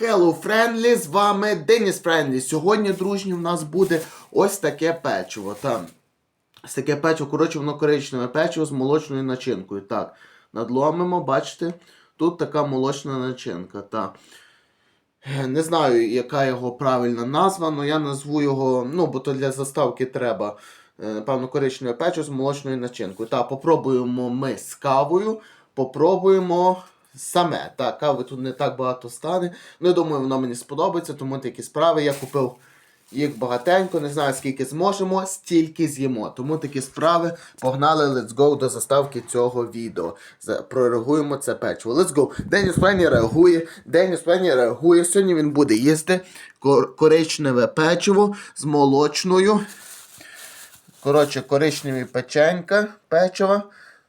Hello Friendly, з вами Деніс Friendly. Сьогодні, дружні, в нас буде ось таке печиво. Там. Ось таке печиво, коротше, воно коричневе печиво з молочною начинкою. Так, надломимо, бачите, тут така молочна начинка. Так. Не знаю, яка його правильна назва, але я назву його, ну, бо то для заставки треба, е, напевно, коричневе печиво з молочною начинкою. Так, попробуємо ми з кавою, попробуємо саме. Так, кави тут не так багато стане. Ну, я думаю, воно мені сподобається, тому такі справи. Я купив їх багатенько, не знаю скільки зможемо, стільки з'їмо. Тому такі справи. Погнали, let's go до заставки цього відео. Прореагуємо це печиво. Let's go. Деніс Пенні реагує. Деніс Пенні реагує. Сьогодні він буде їсти коричневе печиво з молочною. Коротше, коричневі печенька, печива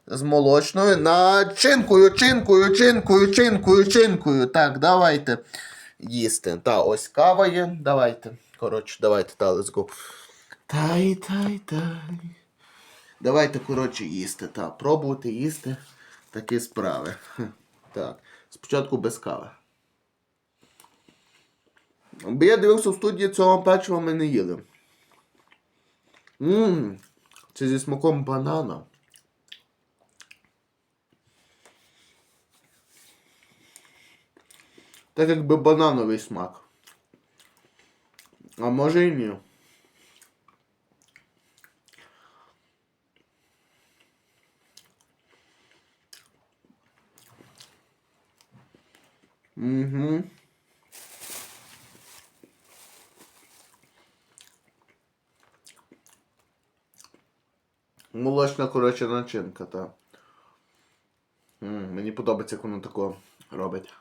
з молочною начинкою, чинкою, чинкою, чинкою, чинкою. Так, давайте їсти. Та, ось кава є. Давайте. Коротше, давайте, та, let's go. Тай, тай, тай. Давайте, коротше, їсти. Та, пробувати їсти такі справи. Так. Спочатку без кави. Бо я дивився в студії цього печива ми не їли. Ммм, це зі смаком банана. Так якби банановий смак. А може і ні. Угу. Молочна, коротше, начинка, та. М, мені подобається, як воно тако робить.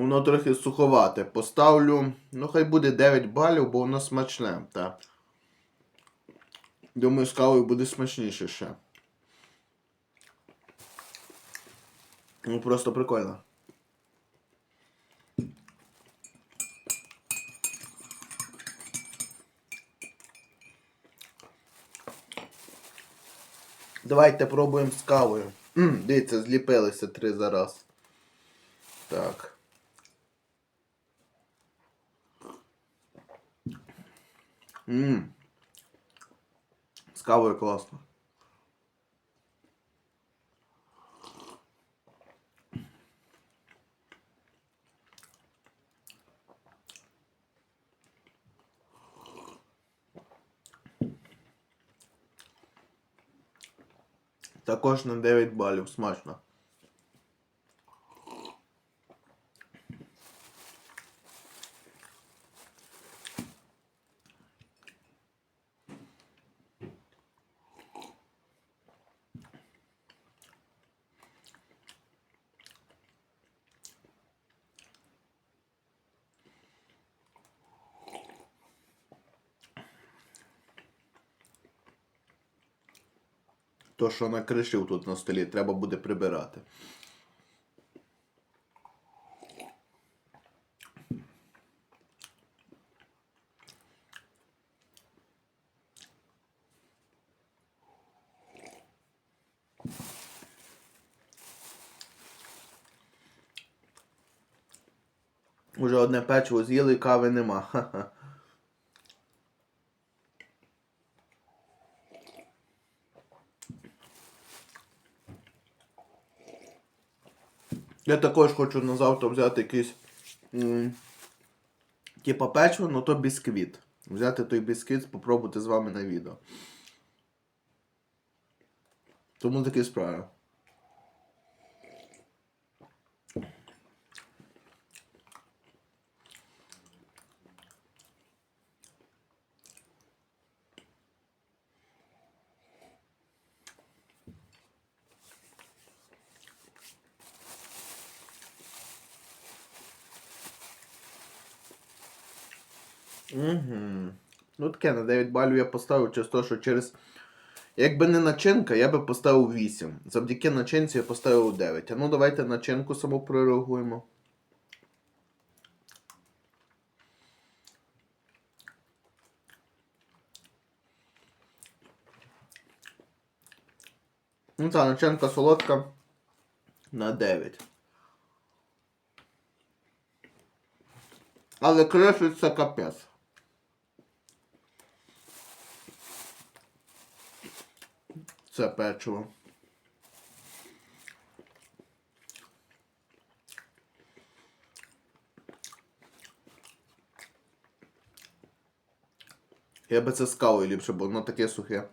Воно трохи суховате. Поставлю, ну хай буде 9 балів, бо воно смачне, так. Думаю, з кавою буде смачніше ще. Ну просто прикольно. Давайте пробуємо з кавою. Дивіться, зліпилися три за раз. Так. Ммм. З кавою класно. Також на 9 балів смачно. То, що накришив тут на столі, треба буде прибирати. Уже одне печиво з'їли, кави нема. Ха-ха. Я також хочу на завтра взяти якийсь типа печиво, ну то бісквіт. Взяти той бісквіт, спробувати з вами на відео. Тому такі справи. Угу. Ну таке на 9 балів я поставив через те, що через. Якби не начинка, я би поставив 8. Завдяки начинці я поставив 9. А ну давайте начинку саму прореагуємо. Ну так, начинка солодка на 9. Але кришиться капець. Це печиво. Я би це з кавою ліпше, бо воно таке сухе.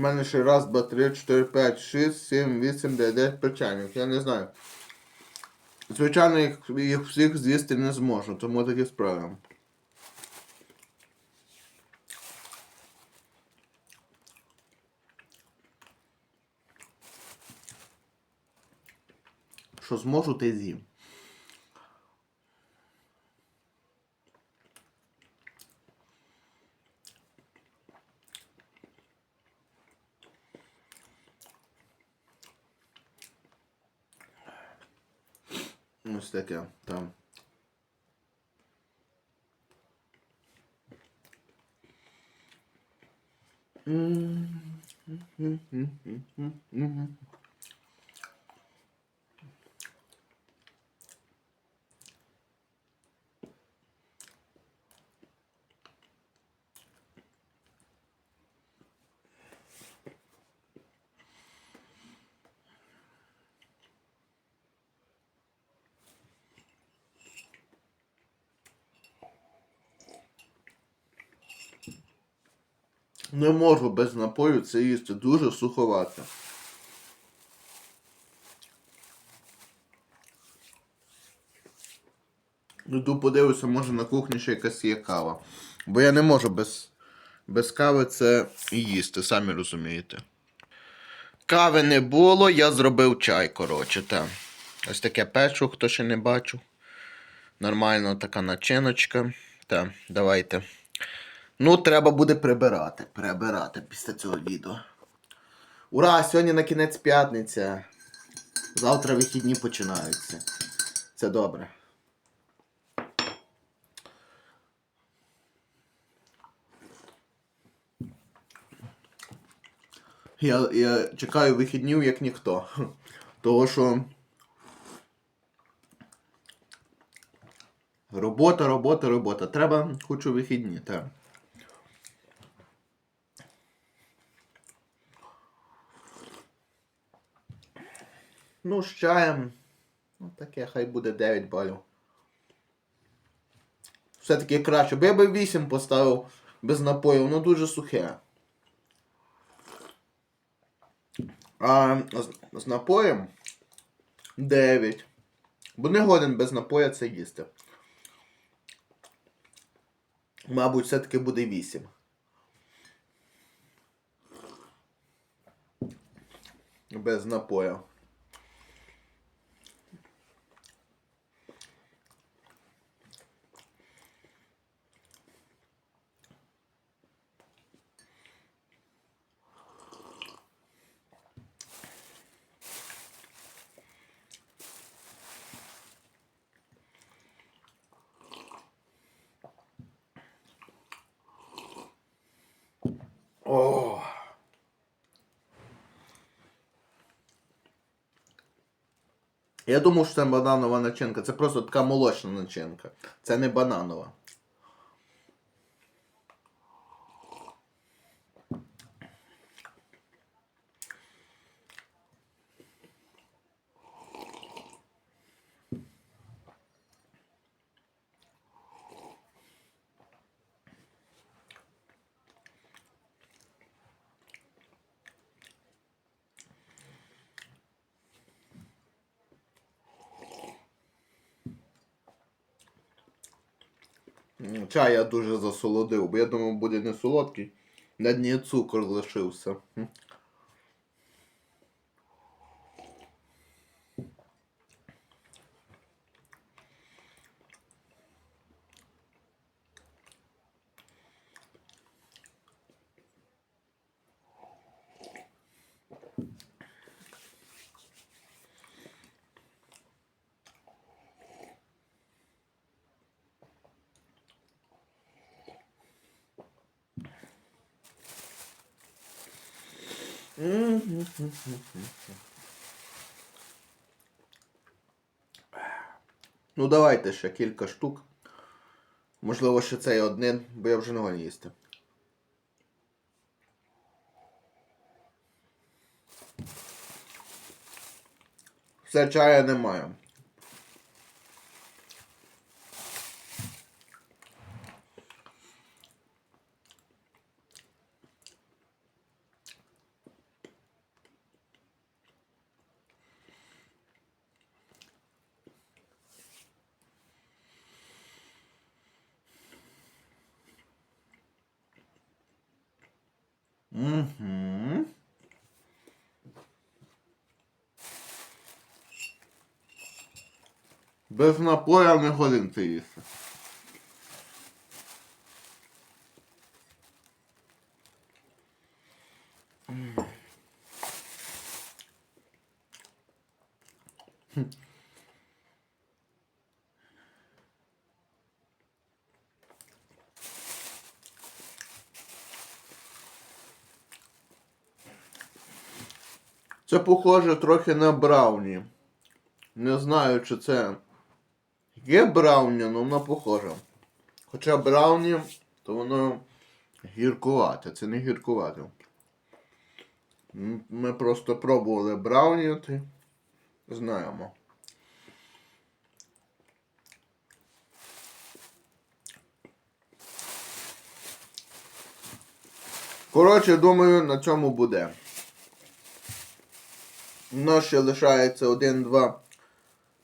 У мене ще раз, два, три, чотири, п'ять, шість, сім, вісім, дев'ять, десять печеньок. Я не знаю. Звичайно, їх, їх всіх з'їсти не зможу, тому такі справи. Що зможу, те з'їм. Ось таке там. Не можу без напою це їсти. Дуже суховато. Іду подивлюся, може на кухні ще якась є кава. Бо я не можу без, без кави це їсти, самі розумієте. Кави не було, я зробив чай, коротше, та. Ось таке печу, хто ще не бачив. Нормально така начиночка. Та, давайте. Ну, треба буде прибирати. Прибирати після цього відео. Ура! Сьогодні на кінець п'ятниця. Завтра вихідні починаються. Це добре. Я, я чекаю вихіднів як ніхто. Того що. Робота, робота, робота. Треба хочу вихідні, так. Ну, з чаєм. Ну, таке, хай буде 9 балів. Все-таки краще. Бо я би 8 поставив без напою, воно дуже сухе. А з, з напоєм 9. Бо не годен без напоя це їсти. Мабуть, все-таки буде 8. Без напою. Я думав, що це бананова начинка. Це просто така молочна начинка. Це не бананова. Чай я дуже засолодив, бо я думав, буде не солодкий. На дні цукор лишився. Ну, давайте ще кілька штук. Можливо, ще цей один, бо я вже не гоню їсти. Все чая немає. Угу. Без напоя не годин це їсти. Це похоже трохи на брауні. Не знаю, чи це є брауні, але воно похоже. Хоча брауні, то воно гіркувате, це не гіркувате. Ми просто пробували брауні, то знаємо. Коротше, думаю, на цьому буде. Нас ще лишається 1, 2,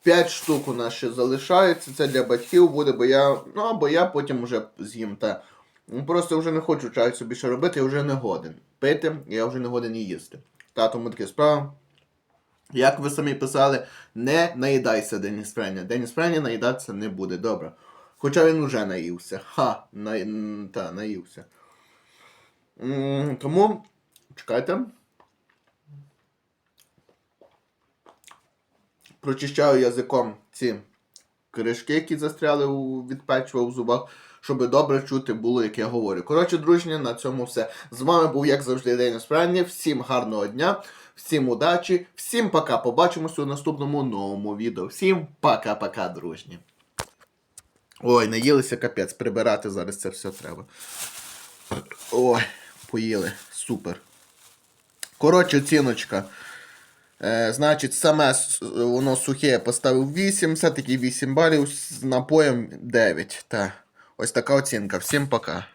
5 штук у нас ще залишається. Це для батьків буде, бо я. Ну, або я потім вже з'їм те. Ну, Просто вже не хочу чаю ще робити, я вже не годен. Пити, я вже не годен їсти. Тато ми таке справа. Як ви самі писали, не наїдайся Деніс Френя. Деніс Френя наїдатися не буде, добре. Хоча він вже наївся. Ха, на... та, наївся. М, Тому чекайте. Прочищаю язиком ці кришки, які застряли від печива в зубах, щоб добре чути було, як я говорю. Коротше, дружні, на цьому все. З вами був, як завжди, День Справні. Всім гарного дня, всім удачі, всім пока. Побачимося у наступному новому відео. Всім пока-пока, дружні. Ой, наїлися капець, прибирати зараз це все треба. Ой, поїли. Супер. Коротше, оціночка. Е, значить, саме воно сухе поставив 8, все-таки 8 балів з напоєм 9. Та. Ось така оцінка. Всім пока.